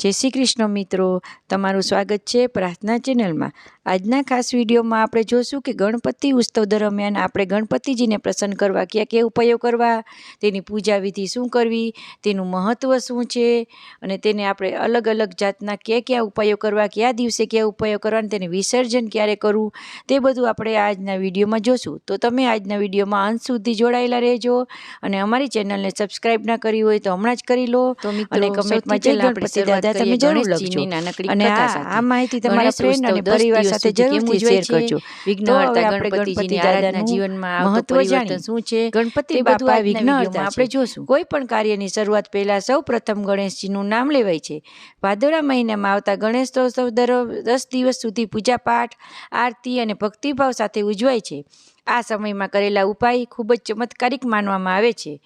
જય શ્રી કૃષ્ણ મિત્રો તમારું સ્વાગત છે પ્રાર્થના ચેનલમાં. આજના ખાસ વિડીયોમાં આપણે જોશું કે ગણપતિ ઉત્સવ દરમિયાન આપણે ગણપતિજીને પ્રસન્ન કરવા કયા કયા ઉપાયો કરવા તેની પૂજા વિધિ શું કરવી તેનું મહત્ત્વ શું છે અને તેને આપણે અલગ અલગ જાતના કયા કયા ઉપાયો કરવા કયા દિવસે કયા ઉપાયો કરવા અને તેને વિસર્જન ક્યારે કરવું તે બધું આપણે આજના વિડીયોમાં જોશું. તો તમે આજના વિડીયોમાં અંત સુધી જોડાયેલા રહેજો અને અમારી ચેનલને સબસ્ક્રાઇબ ના કરી હોય તો હમણાં જ કરી લો અને કમેન્ટમાં જય ગણપતિ દાદા તમે જરૂર લખજો. અને આ આ માહિતી તમારા ફ્રેન્ડ અને પરિવાર સાથે જરૂરથી શેર કરજો. વિઘ્નહર્તા ગણપતિજીની આરાધના જીવનમાં મહત્વ પરિવર્તન શું છે? ગણપતિ બાપા વિઘ્નહર્તા આપણે જોશું. કોઈ પણ કાર્યની શરૂઆત પહેલા સૌ પ્રથમ ગણેશજીનું નામ લેવાય છે. ભાદરવા મહિનામાં આવતા ગણેશોત્સવ દર દસ દિવસ સુધી પૂજાપાઠ આરતી અને ભક્તિભાવ સાથે ઉજવાય છે. આ સમયમાં કરેલા ઉપાય ખૂબ જ ચમત્કારિક માનવામાં આવે છે.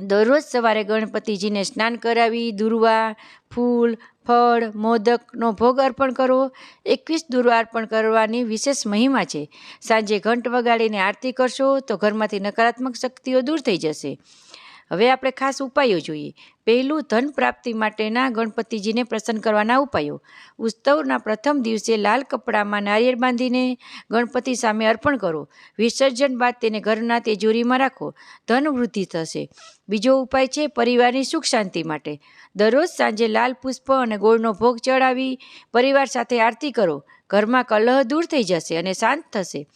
દરરોજ સવારે ગણપતિજીને સ્નાન કરાવી, દુર્વા, ફૂલ, ફળ, મોદકનો ભોગ અર્પણ કરવો એકવીસ દુર્વા અર્પણ કરવાની વિશેષ મહિમા છે. સાંજે ઘંટ વગાડીને આરતી કરશો તો ઘરમાંથી નકારાત્મક શક્તિઓ દૂર થઈ જશે. હવે આપણે ખાસ ઉપાયો જોઈએ. પહેલું, ધન પ્રાપ્તિ માટેના ગણપતિજીને પ્રસન્ન કરવાના ઉપાયો. ઉત્સવના પ્રથમ દિવસે લાલ કપડામાં નારિયેળ બાંધીને ગણપતિ સામે અર્પણ કરો. વિસર્જન બાદ તેને ઘરના તેજોરીમાં રાખો. ધન વૃદ્ધિ થશે. બીજો ઉપાય છે પરિવારની સુખ શાંતિ માટે. દરરોજ સાંજે લાલ પુષ્પ અને ગોળનો ભોગ ચડાવી પરિવાર સાથે આરતી કરો. ઘરમાં કલહ દૂર થઈ જશે અને શાંત થશે.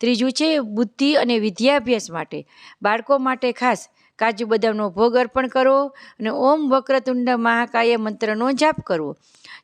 ત્રીજું છે બુદ્ધિ અને વિદ્યાભ્યાસ માટે. બાળકો માટે ખાસ કાજુ બદામનો ભોગ અર્પણ કરો અને ઓમ વક્રતુંડ મહાકાય મંત્રનો જાપ કરવો.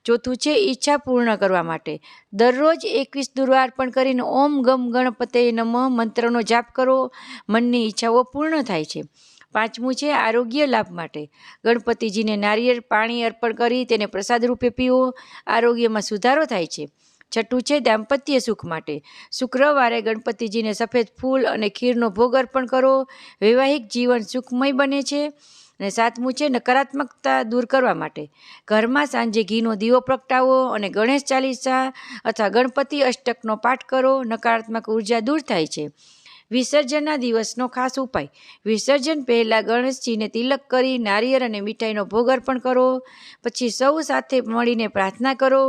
ચોથું છે, ઈચ્છા પૂર્ણ કરવા માટે. દરરોજ એકવીસ દુર્વા અર્પણ કરીને ઓમ ગમ ગણપતે નમઃ મંત્રનો જાપ કરવો મનની ઈચ્છાઓ પૂર્ણ થાય છે. પાંચમું છે, આરોગ્ય લાભ માટે. ગણપતિજીને નારિયેળ પાણી અર્પણ કરી તેને પ્રસાદ રૂપે પીવો. આરોગ્યમાં સુધારો થાય છે. છઠ્ઠું છે દાંપત્ય સુખ માટે. શુક્રવારે ગણપતિજીને સફેદ ફૂલ અને ખીરનો ભોગ અર્પણ કરો. વૈવાહિક જીવન સુખમય બને છે. અને સાતમું છે નકારાત્મકતા દૂર કરવા માટે. ઘરમાં સાંજે ઘીનો દીવો પ્રગટાવો અને ગણેશ ચાલીસા અથવા ગણપતિ અષ્ટકનો પાઠ કરો. નકારાત્મક ઊર્જા દૂર થાય છે. વિસર્જનના દિવસનો ખાસ ઉપાય. વિસર્જન પહેલાં ગણેશજીને તિલક કરી, નારિયેળ અને મીઠાઈનો ભોગ અર્પણ કરો. પછી સૌ સાથે મળીને પ્રાર્થના કરો.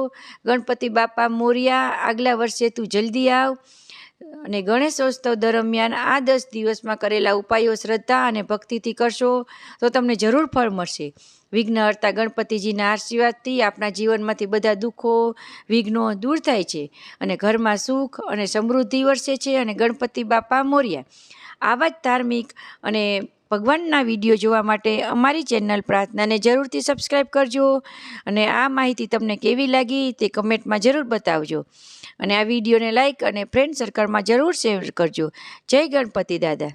ગણપતિ બાપા મોરિયા, આગલા વર્ષે તું જલ્દી આવ. અને ગણેશોત્સવ દરમિયાન આ દસ દિવસમાં કરેલા ઉપાયો શ્રદ્ધા અને ભક્તિથી કરશો તો તમને જરૂર ફળ મળશે. વિઘ્નહર્તા ગણપતિજીના આશીર્વાદથી આપણા જીવનમાંથી બધા દુઃખો, વિઘ્નો દૂર થાય છે અને ઘરમાં સુખ અને સમૃદ્ધિ વરસે છે અને ગણપતિ બાપા મોર્યા. આવા જ ધાર્મિક અને ભગવાનના વીડિયો જોવા માટે અમારી ચેનલ પ્રાર્થનાને જરૂરથી સબસ્ક્રાઈબ કરજો અને આ માહિતી તમને કેવી લાગી તે કમેન્ટમાં જરૂર બતાવજો. અને આ વિડીયોને લાઇક અને ફ્રેન્ડ સર્કલમાં જરૂર શેર કરજો. જય ગણપતિ દાદા.